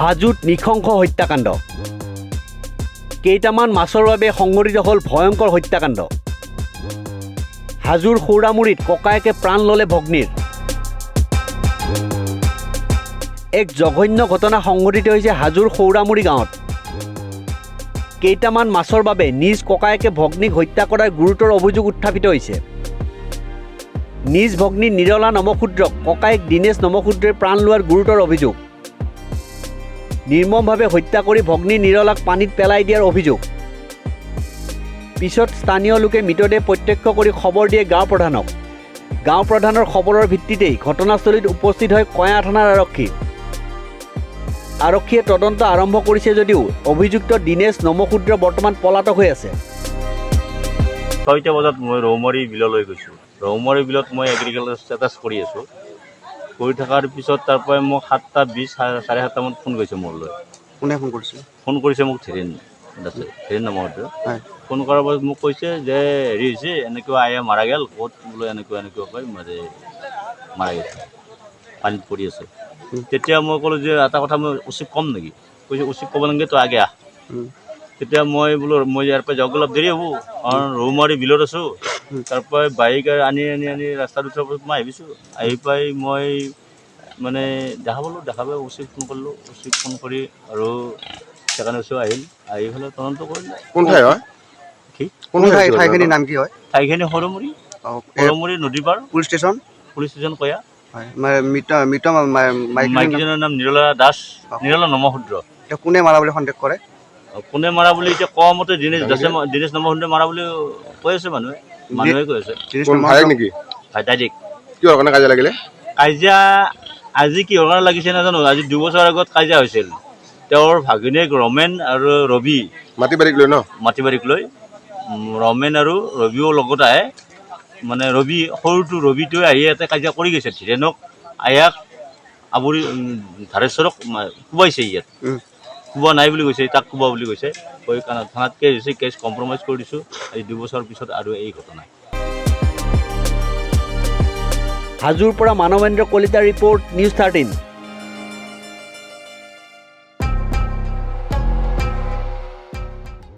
হাজোত নৃশংস হত্যাকাণ্ড। কেইটামান মাছৰ বাবে সংঘটিত হ'ল ভয়ংকৰ হত্যাকাণ্ড। হাজোৰ সৌৰামুৰিত ককায়েকে প্ৰাণ ল'লে ভগ্নীৰ। এক জঘন্য ঘটনা সংঘটিত হৈছে হাজোৰ সৌৰামুৰি গাঁৱত। কেইটামান মাছৰ বাবে নিজ ককায়েকে ভগ্নীক হত্যা কৰাৰ গুৰুতৰ অভিযোগ উত্থাপিত হৈছে। নিজ ভগ্নী নিৰলা নমশূদ্ৰক ককায়েক দীনেশ নমশূদ্ৰই প্ৰাণ লোৱাৰ গুৰুতৰ অভিযোগ। নিৰ্মমভাৱে হত্যা কৰি ভগ্নী নিৰলাক পানীত পেলাই দিয়াৰ অভিযোগ। পিছত স্থানীয় লোকে মৃতদেহ প্ৰত্যক্ষ কৰি খবৰ দিয়ে গাঁও প্ৰধানক। গাঁও প্ৰধানৰ খবৰৰ ভিত্তিতেই ঘটনাস্থলীত উপস্থিত হয় কয়া থানাৰ আৰক্ষী। আৰক্ষীয়ে তদন্ত আৰম্ভ কৰিছে যদিও অভিযুক্ত দীনেশ নমশূদ্ৰ বৰ্তমান পলাতক হৈ আছে। ছয়টা বজাত মই ৰৌমাৰী বিললৈ গৈছোঁ। ৰৌমাৰী বিলত মই এগ্ৰিকালচাৰ ষ্টেটাছ কৰি আছোঁ। কৰি থকাৰ পিছত তাৰ পৰাই মোক সাতটা বিছ চাৰে সাতটামানত ফোন কৰিছে মোলৈ কোনে ফোন কৰিছিল ফোন কৰিছে মোক ধীৰেণ আছে ধীৰেণ নামৰ ফোন কৰাৰ পাছত মোক কৈছে যে হেৰি হৈছে এনেকুৱা আয়া মাৰা গ'ল ক'ত বোলে এনেকুৱা এনেকুৱা কৈ মানে মাৰা গৈছে পানীত পৰি আছে। তেতিয়া মই ক'লোঁ যে এটা কথা মই উচিত ক'ম নেকি? কৈছে উচিত ক'ব নালাগে তই আগে আহ। তেতিয়া মই বোলো মই ইয়াৰ পৰা যাওঁতে অলপ দেৰি হ'ব। কাৰণ ৰৌমাৰী বিলত আছোঁ। তাৰ পৰা বাইক আনি আনি আনি ৰাস্তাত উঠাৰ পাছত মই আহিছোঁ। আহি পাই মই মানে দেখা পালোঁ দেখা পাই উচিত ফোন কৰিলোঁ। উচিত ফোন কৰি আৰু সেইকাৰণে ওচৰ আহিল। আহি পেলাই তদন্ত কৰিলে। কোন ঠাই হয়? কি? কোন ঠাই ঠাইখিনিৰ নাম কি হয়? ঠাইখিনি সৰুমুৰি। সৰুমুৰি নদী পাৰ। Police station? পুলিচ ষ্টেচন কয়া। মৃত মৃত মাইকীজনীৰ নাম- নিৰলা দাস। নিৰলা নমশূদ্ৰ এতিয়া কোনে মাৰা বুলি সন্দেহ কৰে? কোনে মাৰা বুলি এতিয়া কোৱা মতে দীনেশ দাসে দীনেশ নমশূদ্ৰে মাৰা বুলি কৈ আছে মানুহে মানুহে কৈ আছে। কোন নম্বৰ নেকি? ভাই ডাইৰেক্ট কিহৰ কাৰণে কাজিয়া লাগিলে? কাজিয়া আজি কিহৰ কাৰণে লাগিছে নাজানো আজি দুবছৰ আগত কাজিয়া হৈছিল। তেওঁৰ ভাগিনীয়েক ৰমেন আৰু ৰবি। মাটি বাৰীক লৈ ন? মাটি বাৰীক লৈ ৰমেন আৰু ৰবিও লগত আহে। মানে ৰবি সৰুটো ৰবিটোৱে আহি ইয়াতে কাজিয়া কৰি গৈছে। ধীৰেণক আয়াক আৱৰি ধাৰেশ্বৰক কোবাইছে ইয়াত। কোবোৱা নাই বুলি কৈছে তাক কোবা বুলি কৈছে। কৈ থানাত কেছ হৈছে কেছ কম্প্ৰমাইজ কৰি দিছোঁ। আজি দুবছৰ পিছত আৰু এই ঘটনা। হাজোৰ পৰা Manabendra Kalita report, news thirteen